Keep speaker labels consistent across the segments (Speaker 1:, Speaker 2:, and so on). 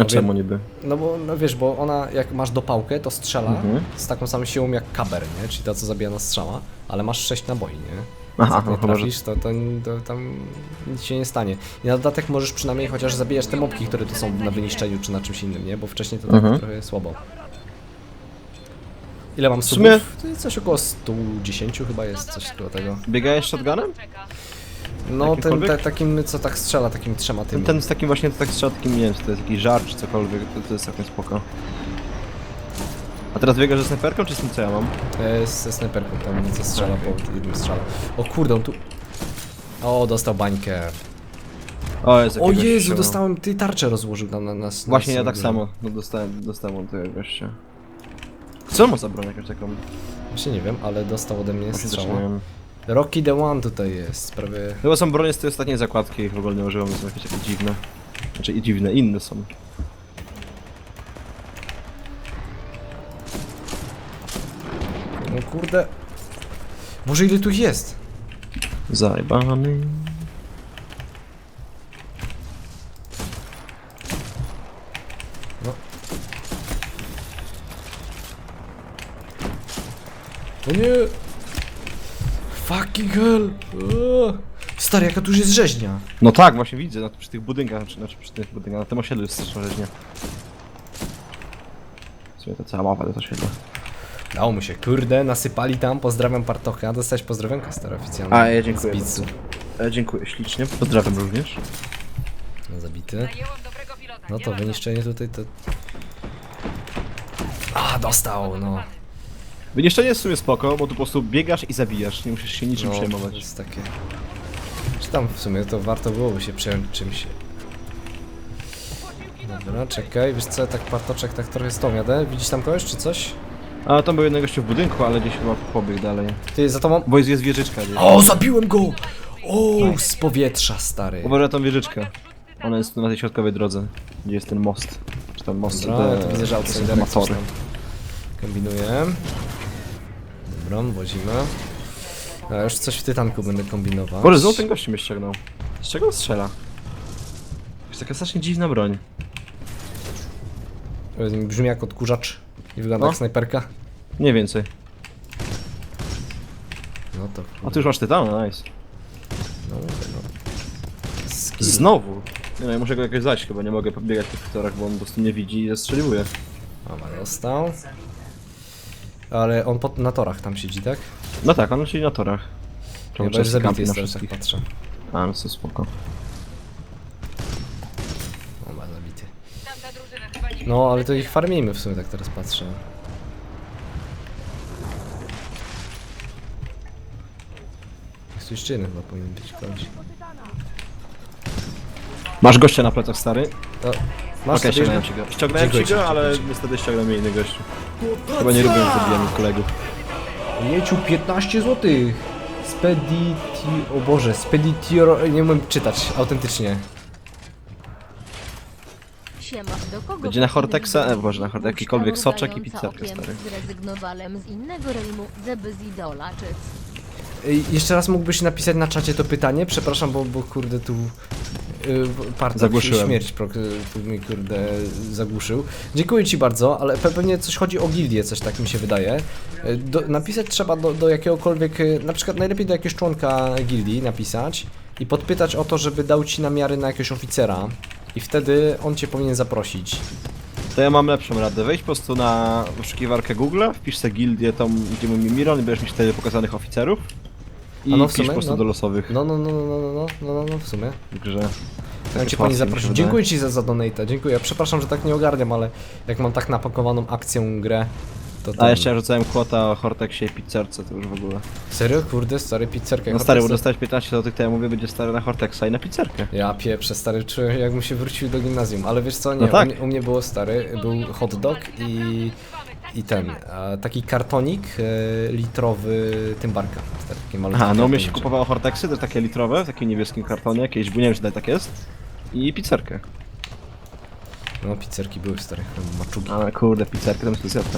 Speaker 1: A czemu niby?
Speaker 2: No bo, no wiesz, bo ona jak masz dopałkę, to strzela
Speaker 1: Mhm.
Speaker 2: z taką samą siłą jak kaber, nie? Czyli ta, co zabija na strzała, ale masz 6 naboi, nie?
Speaker 1: Aha,
Speaker 2: jak
Speaker 1: no
Speaker 2: nie trafisz, to, to, to tam nic się nie stanie. I na dodatek możesz przynajmniej chociaż zabijać te mobki, które tu są na wyniszczeniu czy na czymś innym, nie? Bo wcześniej to tak
Speaker 1: Mhm.
Speaker 2: trochę słabo. Ile mam
Speaker 1: sumie-
Speaker 2: subów? To jest coś około 110 chyba jest, coś koło tego.
Speaker 1: Biegałeś shotgunem?
Speaker 2: No ten
Speaker 1: Jakimkolwiek?
Speaker 2: ta, takim, co tak strzela, takimi trzema tymi.
Speaker 1: Ten z takim właśnie, to tak strzela takim, nie wiem, czy to jest jakiś żar, czy cokolwiek, to, to jest całkiem spoko. A teraz biegasz ze snajperką, czy z tym co ja mam?
Speaker 2: E, ze snajperką tam co strzela po jednym strzale. O kurde, on tu... O, dostał bańkę.
Speaker 1: O, jest
Speaker 2: O
Speaker 1: jakiegoś
Speaker 2: Jezu, dostałem, ty tarczę rozłożył tam na nas.
Speaker 1: Właśnie ja tak samo, no dostałem, dostałem od tego gościa. Co ma za broń jakąś taką?
Speaker 2: Właśnie nie wiem, ale dostał ode mnie
Speaker 1: Właśnie też
Speaker 2: strzała.
Speaker 1: nie wiem.
Speaker 2: Rocky the One tutaj jest, prawie...
Speaker 1: Chyba są bronie z tej ostatniej zakładki, ich w ogóle nie używam, są jakieś takie dziwne. Znaczy i dziwne, inne są.
Speaker 2: No kurde... Może ile tu jest?
Speaker 1: Zajebany.
Speaker 2: No. O nie! Fucking hell! Eee. Stary, jaka tu już jest rzeźnia.
Speaker 1: No tak, właśnie widzę, na, przy tych budynkach, znaczy, znaczy przy tych budynkach, na tym osiedlu jest straszna rzeźnia. W sumie to cała mapa to jest osiedle.
Speaker 2: Dało mu się, kurde, nasypali tam, pozdrawiam Partocha, dostałeś pozdrowionka stary oficjalnie.
Speaker 1: A, ja dziękuję
Speaker 2: Z pizzu.
Speaker 1: E, dziękuję ślicznie, pozdrawiam również.
Speaker 2: No, zabity.
Speaker 3: Najęłam dobrego pilota.
Speaker 2: No
Speaker 3: nie
Speaker 2: to
Speaker 3: ma
Speaker 2: wyniszczenie tutaj to... A, dostał, no.
Speaker 1: Wyniszczenie jest w sumie spoko, bo tu po prostu biegasz i zabijasz, nie musisz się niczym
Speaker 2: no, To
Speaker 1: przejmować.
Speaker 2: jest takie... Czy tam w sumie to warto byłoby się przejąć czymś. Dobra, czekaj, wiesz co, tak partoczek tak trochę z tą jadę. Widzisz tam kogoś czy coś?
Speaker 1: A tam był jeden gościu w budynku, ale gdzieś chyba pobiegł dalej.
Speaker 2: Ty, za tobą...
Speaker 1: Bo jest, jest wieżyczka gdzieś.
Speaker 2: O, zabiłem go! O, z powietrza, stary.
Speaker 1: Uważaj na tą wieżyczkę. Ona jest na tej środkowej drodze, gdzie jest ten most. Czy tam most,
Speaker 2: Dobra, ja tu widzę, że
Speaker 1: to są
Speaker 2: outsiderek coś
Speaker 1: matory.
Speaker 2: tam kombinuję. Dobra, wozimy. A już coś w tytanku będę kombinować.
Speaker 1: Boże, znowu ten gościu mnie ściągnął. Z czego on strzela? To jest taka strasznie dziwna broń.
Speaker 2: Brzmi jak odkurzacz i wygląda
Speaker 1: No.
Speaker 2: jak snajperka.
Speaker 1: Nie więcej.
Speaker 2: No to
Speaker 1: A ty już masz tytan, nice.
Speaker 2: no, no. Skill.
Speaker 1: Znowu! Nie no, ja muszę go jakoś zać, chyba nie mogę pobiegać po tych torach, bo on po prostu nie widzi i zastrzeliwuje.
Speaker 2: Dobra, dostał. Ale on pod, na torach tam siedzi, tak?
Speaker 1: No tak, on siedzi na torach. Czemu
Speaker 2: Chyba już zabity jest
Speaker 1: na
Speaker 2: teraz,
Speaker 1: wszystkich?
Speaker 2: patrzę.
Speaker 1: A, no to spoko.
Speaker 2: Zabity.
Speaker 3: Drużyna chyba nie
Speaker 2: No, ale to ich farmimy w sumie, tak teraz patrzę. Jest tu jeszcze jeden chyba powinien być kogoś.
Speaker 1: Masz gościa na plecach, stary?
Speaker 2: To, masz
Speaker 1: Okej,
Speaker 2: sobie
Speaker 1: ściągnąłem ci go. Ściągnąłem
Speaker 2: Dziękuję
Speaker 1: ci go, ale
Speaker 2: dziękuję ci.
Speaker 1: niestety ściągnął mnie inny gościu. Chyba nie lubię zabijania kolegów.
Speaker 2: Jeciu 15 zł. Spediti... O Boże, Speditior... Nie umiem czytać autentycznie.
Speaker 4: Siema, do kogo
Speaker 1: Będzie na Hortexa? E, Boże, na Hortexa, jakikolwiek soczek i pizzerkę, stary.
Speaker 4: Zrezygnowałem z innego realmu, żeby z idola, czy...
Speaker 2: Ej, Jeszcze raz mógłbyś napisać na czacie to pytanie? Przepraszam, bo, bo kurde tu... Partok
Speaker 1: Zagłuszyłem.
Speaker 2: śmierć pro, tu mi kurde zagłuszył. Dziękuję ci bardzo, ale pe- pewnie coś chodzi o gildię, coś tak mi się wydaje. Do, napisać trzeba do, do jakiegokolwiek, yy, na przykład najlepiej do jakiegoś członka gildii napisać i podpytać o to, żeby dał ci namiary na jakiegoś oficera i wtedy on cię powinien zaprosić.
Speaker 1: To ja mam lepszą radę. Wejdź po prostu na wyszukiwarkę Google, wpisz sobie gildię tą, gdzie mówi Miron i będziesz mieć wtedy pokazanych oficerów. I
Speaker 2: A no w
Speaker 1: wpisz
Speaker 2: sumie,
Speaker 1: po prostu
Speaker 2: no.
Speaker 1: do losowych
Speaker 2: No, no, no, no, no, no, no, no, no w sumie.
Speaker 1: w grze. Takie
Speaker 2: cię
Speaker 1: mi się wydaje.
Speaker 2: Dziękuję ci za, za donate'a, dziękuję. Przepraszam, że tak nie ogarniam, ale jak mam tak napakowaną akcję grę, to
Speaker 1: A
Speaker 2: ten-
Speaker 1: jeszcze rzucałem kłota o Hortexie i pizzerce, to już w ogóle.
Speaker 2: Serio? Kurde, stary pizzerkę.
Speaker 1: No stary, bo dostałeś 15 zł, to ja mówię, będzie stary na Hortexa i na pizzerkę.
Speaker 2: Ja pieprzę, stary, czułem jakbym się wrócił do gimnazjum, ale wiesz co, nie,
Speaker 1: No tak.
Speaker 2: u, mnie, u mnie było stary, był hot dog i, i ten, e, taki kartonik e, litrowy tymbarka, stary, taki malutki
Speaker 1: Aha, no u mnie się kupowało Hortexy, też takie litrowe, w takim niebieskim kartonie, jakieś, bo nie wiem czy dalej tak jest. I pizzerkę.
Speaker 2: No pizzerki były stare, maczugi.
Speaker 1: Ale kurde, pizzerkę to bym sobie zjadł.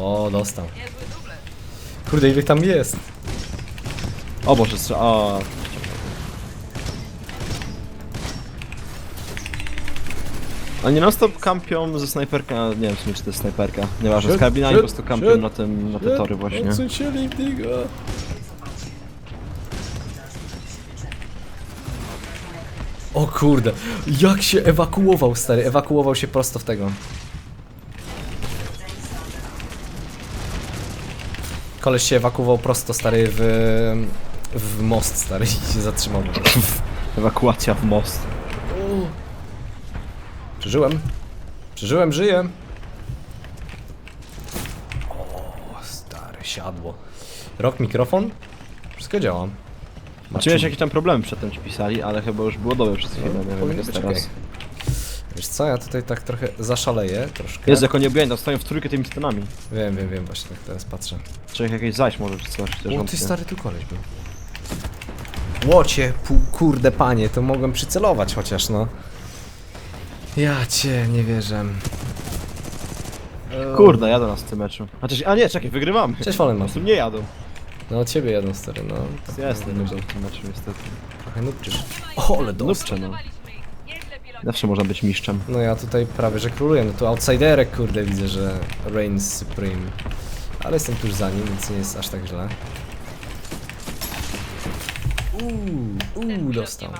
Speaker 2: O, dostał.
Speaker 3: Niezły.
Speaker 2: Kurde, ile ich tam jest?
Speaker 1: O Boże, strze- o. Oni non stop kampią ze snajperka, nie wiem w sumie czy to jest snajperka, nieważne, z
Speaker 2: Shit,
Speaker 1: karabinami po
Speaker 2: shit,
Speaker 1: prostu kampią
Speaker 2: shit,
Speaker 1: na tym, na te tory właśnie.
Speaker 2: O kurde, jak się ewakuował, stary, ewakuował się prosto w tego. Koleś się ewakuował prosto, stary, w, w most, stary, i się zatrzymał. po prostu.
Speaker 1: Ewakuacja w most.
Speaker 2: Przeżyłem. Przeżyłem, żyję. O, stary, siadło. Rok mikrofon? Wszystko działa.
Speaker 1: Czy miałeś jakieś tam problemy przedtem ci pisali, ale chyba już było dobre przez chwilę, nie wiem jak
Speaker 2: Powinno
Speaker 1: jest teraz.
Speaker 2: okej. Wiesz co, ja tutaj tak trochę zaszaleję, troszkę.
Speaker 1: Jezu, jak oni obijani, stoją w trójkę tymi tytanami.
Speaker 2: Wiem, wiem, wiem, właśnie tak teraz patrzę.
Speaker 1: Czy jak jakieś zajść może czy coś,
Speaker 2: O, ty stary, tu koleś był. Łocie, kurde panie, to mogłem przycelować chociaż, no. Ja cię nie wierzę.
Speaker 1: Kurde, jadę nas w tym meczu. Chociaż, a nie, czekaj, wygrywamy.
Speaker 2: Cześć Fallen
Speaker 1: Po prostu nie jadą.
Speaker 2: No ciebie jadą stary, no.
Speaker 1: Ja jestem w tym meczu niestety.
Speaker 2: Trochę nupczysz. O, ale dostał.
Speaker 1: Nupcze no. Zawsze można być mistrzem.
Speaker 2: No ja tutaj prawie że króluję, no tu outsiderek kurde widzę, że reigns supreme. Ale jestem tuż za nim, więc nie jest aż tak źle. Uuu, uuu, dostał.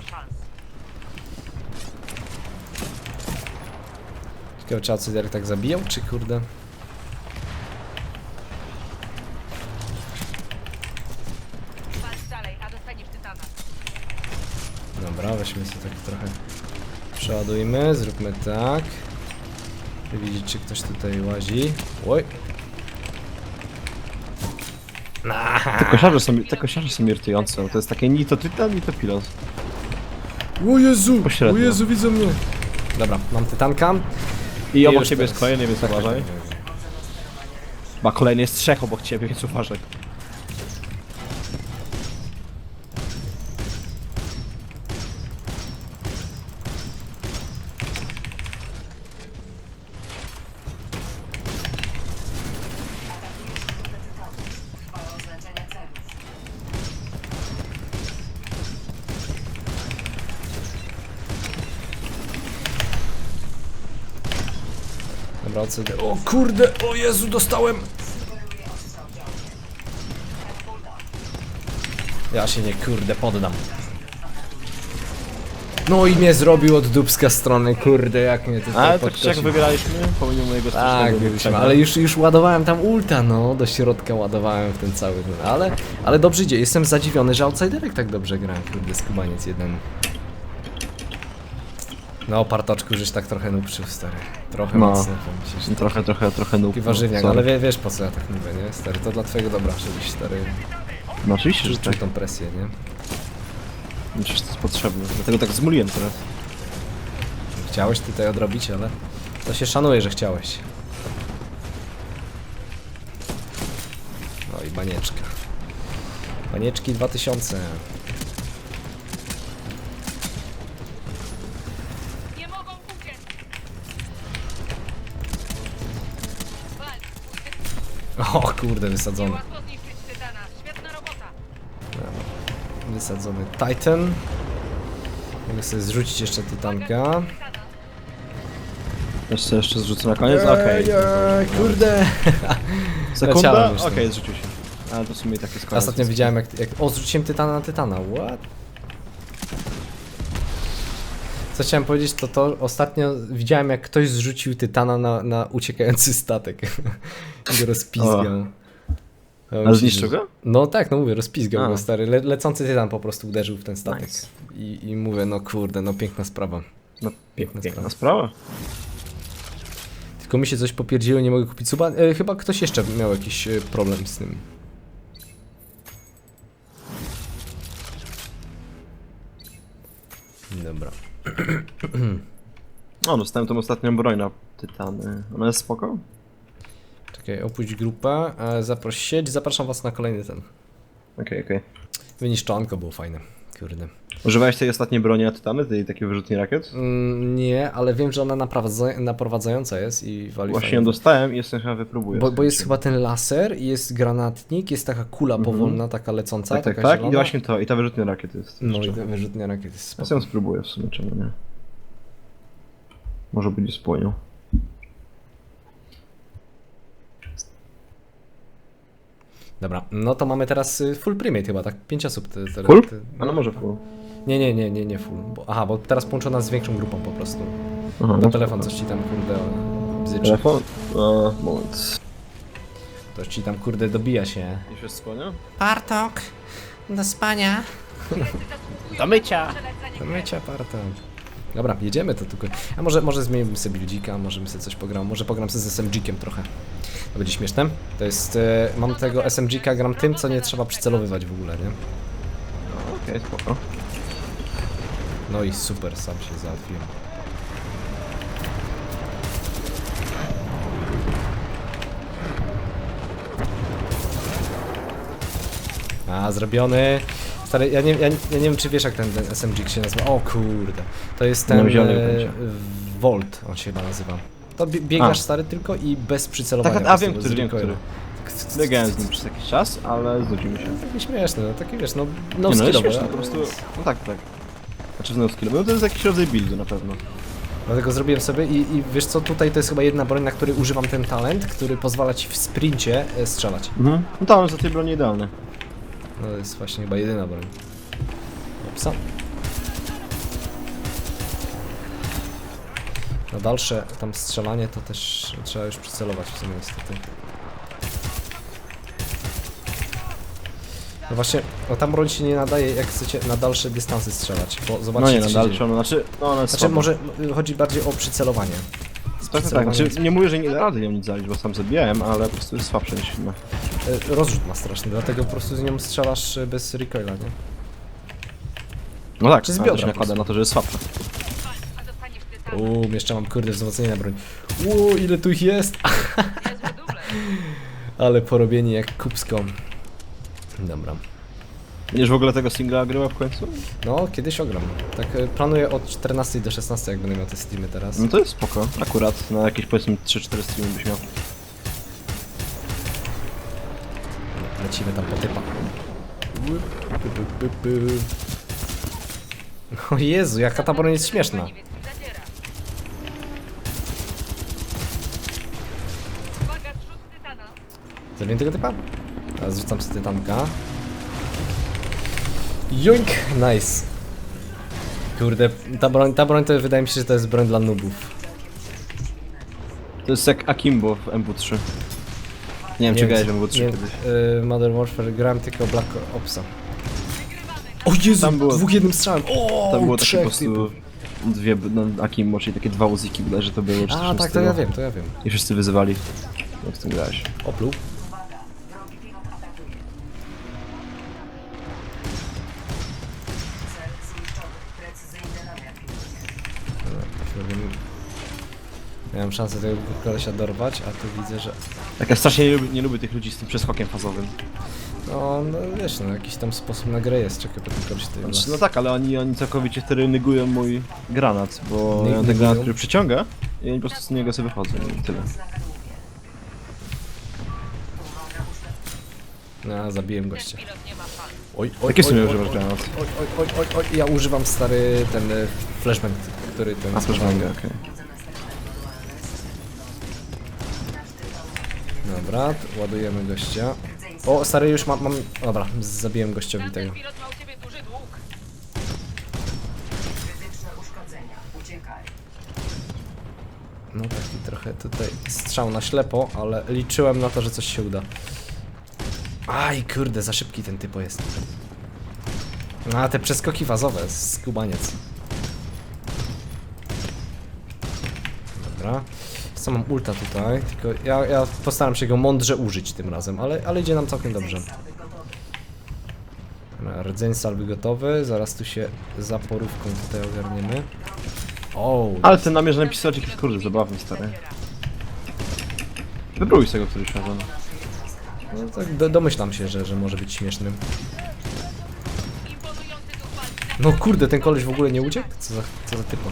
Speaker 2: Ciekawe czy outsiderek tak zabijał, czy kurde?
Speaker 3: Walcz dalej, a dostaniesz tytana.
Speaker 2: Dobra, weźmy sobie tak trochę przeładujmy, zróbmy tak. Widzieć czy ktoś tutaj łazi. Oj.
Speaker 1: Te kosiarze są, te kosiarze są irytujące, bo to jest takie ni to tytan, ni to pilot.
Speaker 2: O Jezu,
Speaker 1: Pośrednio.
Speaker 2: o Jezu, widzą mnie. Dobra, mam tytanka.
Speaker 1: I obok
Speaker 2: już
Speaker 1: ciebie
Speaker 2: teraz-
Speaker 1: jest kolejny, więc uważaj. Ba, kolejny jest trzech obok ciebie, więc uważaj.
Speaker 2: Oceny. O kurde, o Jezu, dostałem! Ja się nie kurde poddam. No i mnie zrobił od dubska strony, kurde, jak mnie tutaj
Speaker 1: Ale tak jak wygraliśmy, pomimo mojego
Speaker 2: Tak,
Speaker 1: wyprzedzenia.
Speaker 2: ale już, już ładowałem tam ulta, no, do środka ładowałem w ten cały ale, ale dobrze idzie, jestem zadziwiony, że outsiderek tak dobrze gra, kurde, skubaniec jeden. No, partoczku, żeś tak trochę nupczył, stary, trochę
Speaker 1: No.
Speaker 2: mocno, powiem ci, że
Speaker 1: Trochę, trochę, trochę nóg.
Speaker 2: Taki warzywniak,
Speaker 1: sorry.
Speaker 2: ale wie, wiesz po co ja tak mówię, nie? Stary, to dla twojego dobra, żebyś stary
Speaker 1: No oczywiście, że
Speaker 2: czuł
Speaker 1: tak.
Speaker 2: tą presję, nie?
Speaker 1: Przecież to jest potrzebne. Dlatego tak zmuliłem teraz.
Speaker 2: Chciałeś tutaj odrobić, ale to się szanuje, że chciałeś. No i banieczka. Banieczki 2000. O kurde, wysadzony.
Speaker 3: Łatwo zniszczyć tytana. Świetna robota.
Speaker 2: Wysadzony Titan. Mogę sobie zrzucić jeszcze tytanka.
Speaker 1: Jeszcze, jeszcze zrzucę na koniec? Okej.
Speaker 2: Ej, kurde.
Speaker 1: Sekunda?
Speaker 2: Leciałem już
Speaker 1: Okej,
Speaker 2: tam.
Speaker 1: zrzucił się. Ale to w sumie tak jest koniec.
Speaker 2: Ostatnio widziałem jak, jak... O, zrzuciłem tytana na tytana, what? Co chciałem powiedzieć, to to ostatnio widziałem jak ktoś zrzucił tytana na, na uciekający statek. I go rozpizgał. Powiem
Speaker 1: Ale zniszczył go?
Speaker 2: No tak, no mówię, rozpizgał
Speaker 1: A.
Speaker 2: go stary. Le, lecący tytan po prostu uderzył w ten statek.
Speaker 1: Nice.
Speaker 2: I, I mówię, no kurde, no piękna sprawa.
Speaker 1: No,
Speaker 2: Piękna
Speaker 1: piękna
Speaker 2: sprawa.
Speaker 1: sprawa.
Speaker 2: Tylko mi się coś popierdziło, nie mogę kupić suba. E, chyba ktoś jeszcze miał jakiś e, problem z tym. Dobra.
Speaker 1: O, dostałem tą ostatnią broń na tytany. Ona jest spoko?
Speaker 2: Czekaj, opuść grupę, e, zaproś sieć, zapraszam was na kolejny ten.
Speaker 1: Okej, okej.
Speaker 2: Wyniszczonko było fajne. Kurde.
Speaker 1: Używałeś tej ostatniej broni na Tytany, tej takiej wyrzutni rakiet?
Speaker 2: Mm, nie, ale wiem, że ona naprowadza- naprowadzająca jest i wali
Speaker 1: Właśnie
Speaker 2: fajnie.
Speaker 1: ją dostałem i jestem chyba wypróbuję.
Speaker 2: Bo, bo jest chyba ten laser, jest granatnik, jest taka kula powolna, taka lecąca,
Speaker 1: Tak, tak,
Speaker 2: taka
Speaker 1: tak. I
Speaker 2: zielona.
Speaker 1: właśnie to, i ta wyrzutnia rakiet jest.
Speaker 2: No i
Speaker 1: jeszcze.
Speaker 2: ta wyrzutnia rakiet jest
Speaker 1: Ja
Speaker 2: spoko.
Speaker 1: spróbuję w sumie, czemu nie? Może będzie spłonią.
Speaker 2: Dobra, no to mamy teraz y, full primate chyba, tak? Pięć osób. Te, te,
Speaker 1: Full?
Speaker 2: te-
Speaker 1: A no może full.
Speaker 2: Nie, nie, nie, nie, nie full. Bo, aha, bo teraz połączona z większą grupą po prostu.
Speaker 1: Aha, no
Speaker 2: telefon
Speaker 1: spoko.
Speaker 2: coś ci tam kurde bzyczy.
Speaker 1: Telefon? A, moment.
Speaker 2: Coś ci tam kurde dobija się.
Speaker 1: Już jest spłonia?
Speaker 2: Bartok, do spania.
Speaker 1: Do mycia!
Speaker 2: Do mycia Bartok. Dobra, jedziemy to tylko. A może, może zmienimy sobie buildzika, może bym sobie coś pogram. Może pogram sobie z SMG-kiem trochę. To będzie śmieszne. To jest, e, mam tego SMG-ka, gram tym, co nie trzeba przycelowywać w ogóle, nie?
Speaker 1: No, Okej, spoko.
Speaker 2: No i super, sam się załatwiłem. A, zrobiony. Stary, ja nie, ja, nie- ja nie wiem, czy wiesz, jak ten, ten SMG się nazywa. O kurde, to jest ten
Speaker 1: wziąłem
Speaker 2: e. Volt, on się chyba nazywa. To bie- biegasz,
Speaker 1: A.
Speaker 2: stary, tylko i bez przycelowania.
Speaker 1: Tak,
Speaker 2: po
Speaker 1: a
Speaker 2: prostu,
Speaker 1: wiem,
Speaker 2: bez
Speaker 1: który, wiem, który. Biegałem z nim przez jakiś czas, ale znudził mi się.
Speaker 2: Takie śmieszne, no takie wiesz, no, no
Speaker 1: nie, no jest
Speaker 2: skillowe,
Speaker 1: śmieszne, po prostu... No tak, tak. Znaczy znowu skill, no to jest jakiś rodzaj buildu na pewno.
Speaker 2: Dlatego zrobiłem sobie i, i wiesz co, tutaj to jest chyba jedna broń, na której używam ten talent, który pozwala ci w sprincie e, strzelać.
Speaker 1: Mhm. No tam za tej broni idealny.
Speaker 2: No to jest właśnie chyba jedyna broń. Opsa. Na dalsze tam strzelanie to też trzeba już przycelować w sumie niestety. No właśnie, no ta broń się nie nadaje jak chcecie na dalsze dystanse strzelać, bo zobaczcie
Speaker 1: No nie,
Speaker 2: co
Speaker 1: na
Speaker 2: dzieje.
Speaker 1: dalszą, no znaczy... No ona jest
Speaker 2: Znaczy
Speaker 1: słaba.
Speaker 2: może y, chodzi bardziej o przycelowanie.
Speaker 1: Tak, tak, tak. Znaczy, nie mówię, że nie da rady ją nic zalić, bo sam zabijałem, ale po prostu jest słabsze niż inne.
Speaker 2: Rozrzut ma straszny, dlatego po prostu z nią strzelasz y, bez recoila, nie?
Speaker 1: No tak,
Speaker 2: Czy z
Speaker 1: ale
Speaker 2: biodra
Speaker 1: to się
Speaker 2: po
Speaker 1: nakłada
Speaker 2: prostu.
Speaker 1: na to, że jest słabsze.
Speaker 3: A dostaniesz.
Speaker 2: Uuu, jeszcze mam kurde wzmocnienie na broń. Uuu, ile tu ich jest!
Speaker 3: Niezły.
Speaker 2: Ale porobieni jak kubską. Dobra.
Speaker 1: Będziesz w ogóle tego singla gryła w końcu?
Speaker 2: No, kiedyś ogram. Tak y, planuję od 14 do 16, jak będę miał te streamy teraz.
Speaker 1: No to jest spoko. Akurat na jakieś powiedzmy 3-4 streamy byś miał.
Speaker 2: Lecimy tam po typa. O Jezu, jaka ta broń jest śmieszna. Zabiję tego typa? Teraz rzucam sobie tytanka. Joink! Nice. Kurde, ta broń, ta broń to wydaje mi się, że to jest broń dla nubów.
Speaker 1: To jest jak Akimbo w MW3. Nie wiem, czy grałeś w MW3
Speaker 2: nie,
Speaker 1: kiedyś.
Speaker 2: y, Modern Warfare grałem tylko Black Opsa. O Jezu,
Speaker 1: Tam było-
Speaker 2: dwóch jednym strzałem. O,
Speaker 1: Tam było takie
Speaker 2: trzech
Speaker 1: po prostu
Speaker 2: typów.
Speaker 1: dwie, no Akimbo, czyli takie dwa uziki bodajże to było. czy coś w
Speaker 2: A,
Speaker 1: tym
Speaker 2: tak, to
Speaker 1: stylu.
Speaker 2: ja wiem, to ja wiem.
Speaker 1: I wszyscy wyzywali. Jak z tym grałeś?
Speaker 2: Opluł. Miałem szansę tego kolesia dorwać, a tu widzę, że...
Speaker 1: Tak, ja strasznie nie lubię, nie lubię tych ludzi z tym przeskokiem fazowym.
Speaker 2: No, no wiesz, no jakiś tam sposób na grę jest, czekaj, bo ten koleś tutaj
Speaker 1: Znaczy, no tak, ale oni, oni całkowicie wtedy negują mój granat, bo
Speaker 2: Ne-
Speaker 1: ja ten
Speaker 2: negują?
Speaker 1: granat, który przyciąga i oni po prostu z niego sobie wychodzą i tyle.
Speaker 2: No, zabiłem gościa.
Speaker 3: Nie.
Speaker 2: Oj, oj,
Speaker 1: Jakie
Speaker 2: oj,
Speaker 1: używasz
Speaker 2: oj,
Speaker 1: granat?
Speaker 2: Oj, oj, oj, oj, oj, ja używam stary ten y, flashbang, który ten...
Speaker 1: A, flashbanga, okej.
Speaker 2: Dobra, ładujemy gościa. O, stary, już mam, mam... Dobra, zabiłem gościowi tego.
Speaker 3: pilot ma u ciebie duży dług.
Speaker 2: No taki trochę tutaj strzał na ślepo, ale liczyłem na to, że coś się uda. Aj, kurde, za szybki ten typo jest. A, te przeskoki fazowe, skubaniec. Dobra. Co mam ulta tutaj, tylko ja, ja postaram się go mądrze użyć tym razem, ale, ale idzie nam całkiem dobrze. Rdzeń salwy gotowy, zaraz tu się za porówką tutaj ogarniemy. O,
Speaker 1: Ale ten namierzony pistolcik jest kurde zabawny, stary. Wypróbuj z tego któryś razem.
Speaker 2: No tak do, domyślam się, że, że może być śmiesznym. No kurde, ten koleś w ogóle nie uciekł? Co za, co za typo?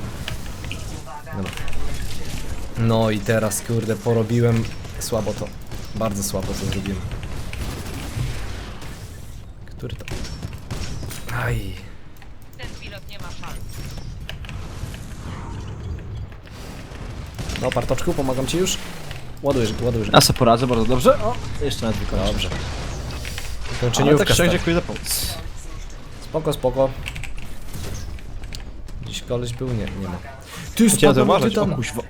Speaker 2: Dobra. No i teraz, kurde, porobiłem słabo to. Bardzo słabo to zrobiłem. Który to? Aj.
Speaker 3: Ten pilot nie ma szans.
Speaker 2: No, partoczku, pomagam ci już. Ładujesz, ładujesz.
Speaker 1: Ja sobie poradzę bardzo dobrze. O, jeszcze nawet wykończę.
Speaker 2: Dobrze.
Speaker 1: Ale
Speaker 2: Kończeniówka.
Speaker 1: tak szczerze
Speaker 2: stary.
Speaker 1: pomoc.
Speaker 2: Spoko, spoko. Dziś koleś był? Nie, nie ma. Ty
Speaker 1: Chciałem
Speaker 2: spadłem
Speaker 1: zauważyć,
Speaker 2: ty
Speaker 1: o
Speaker 2: tam.
Speaker 1: kuźwa.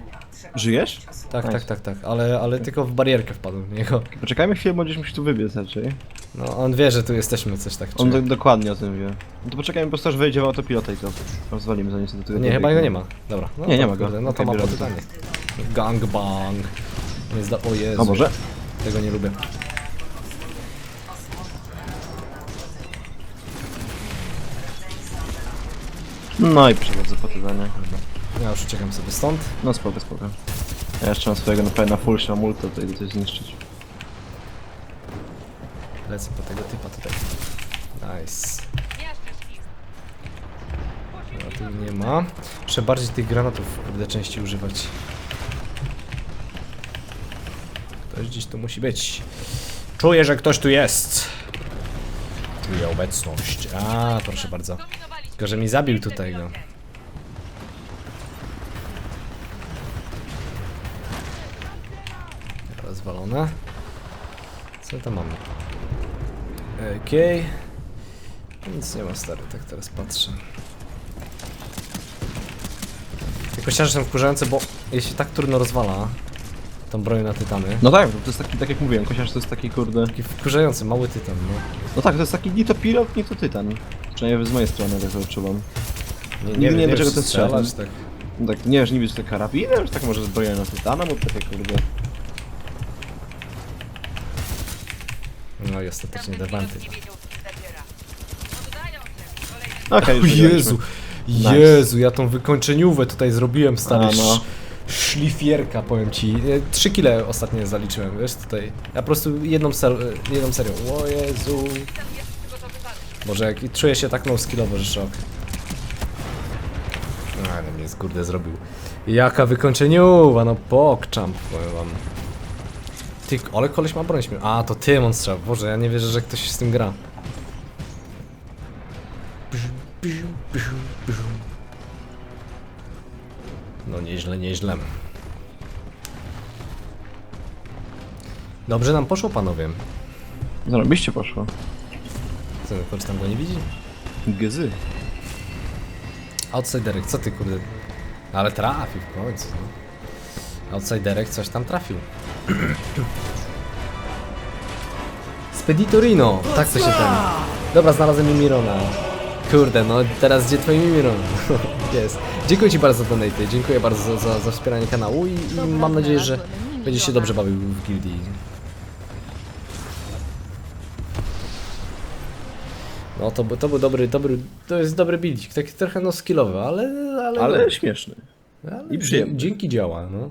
Speaker 1: Żyjesz?
Speaker 2: Tak,
Speaker 1: Nice.
Speaker 2: tak, tak, tak, ale, ale tylko w barierkę wpadłem w niego.
Speaker 1: Poczekajmy chwilę, bo gdzieś musi tu wybiec raczej.
Speaker 2: No, on wie, że tu jesteśmy, coś tak
Speaker 1: On
Speaker 2: czuję.
Speaker 1: do, dokładnie o tym wie. No to poczekajmy po prostu, aż wejdzie w autopilota i to rozwalimy zanim sobie do tego
Speaker 2: Nie, chyba go nie ma. Dobra. No,
Speaker 1: Nie, nie ma go.
Speaker 2: kurde, No to
Speaker 1: Okej,
Speaker 2: ma
Speaker 1: biorę.
Speaker 2: Gangbang. Nie zda... O Jezu.
Speaker 1: O może?
Speaker 2: Tego nie lubię.
Speaker 1: No i przechodzę po zadanie.
Speaker 2: Ja już uciekam sobie stąd.
Speaker 1: No spoko, spoko. Ja jeszcze mam swojego na pewno full, na multi, to idę coś zniszczyć.
Speaker 2: Lecę po tego typa tutaj. Nice. A tu nie ma. Muszę bardziej tych granatów, kurde, częściej używać. Ktoś gdzieś tu musi być. Czuję, że ktoś tu jest. Czuję obecność. A, proszę bardzo. Tylko, że mi zabił tutaj go. Co to mamy? Okej. Nic nie ma stary, tak teraz patrzę. Te kościarze są wkurzające, bo jeśli tak trudno rozwala tą broń na tytany.
Speaker 1: No tak, to jest taki, tak jak mówiłem, kosiarz to jest taki kurde...
Speaker 2: Taki wkurzający, mały tytan, no.
Speaker 1: No tak, to jest taki ni to pilot, ni to tytan. Przynajmniej z mojej strony tak odczuwam.
Speaker 2: Nie,
Speaker 1: nie wiem,
Speaker 2: wiesz,
Speaker 1: czego to
Speaker 2: strzelać,
Speaker 1: strzela.
Speaker 2: tak.
Speaker 1: No tak, nie wiesz niby, czy to karabinem, czy tak może zbrojenia na tytana, bo takie kurde...
Speaker 2: No i ostatecznie.
Speaker 3: Kolejny
Speaker 1: Okej,
Speaker 2: O
Speaker 1: już wygraliśmy.
Speaker 2: Jezu,
Speaker 1: Nice.
Speaker 2: Jezu, ja tą wykończeniówę tutaj zrobiłem, stary,
Speaker 1: A, no.
Speaker 2: sz- szlifierka, powiem ci. E, Trzy kile ostatnio zaliczyłem, wiesz, tutaj. Ja po prostu jedną, ser jedną serią. O Jezu. Boże, jak czuję się tak no skillowo, że szok. No, ale mnie skurde zrobił. Jaka wykończeniuwa, no pokczam, powiem wam. Ty, ale koleś ma broń. A, to ty, on strzał. Boże, ja nie wierzę, że ktoś z tym gra. No nieźle, nieźle. Dobrze nam poszło, panowie.
Speaker 1: Zarobiście poszło.
Speaker 2: Co, ktoś tam go nie widzi?
Speaker 1: Gezy.
Speaker 2: Outsiderek, co ty kurde? Ale trafił w końcu. No. Outsiderek coś tam trafił. Speditorino! Tak to się ten. Dobra, znalazłem Mimirona. Kurde, no teraz gdzie twój Mimiron? Jest. Dziękuję ci bardzo za donaty, dziękuję bardzo za, za, za wspieranie kanału i, i mam nadzieję, że będziesz się dobrze bawił w gildii. No to, był- to był dobry, dobry, to jest dobry buildzik, taki trochę no skillowy, ale, ale,
Speaker 1: Ale śmieszny.
Speaker 2: ale
Speaker 1: i przyjemny.
Speaker 2: Dzięki działa, no.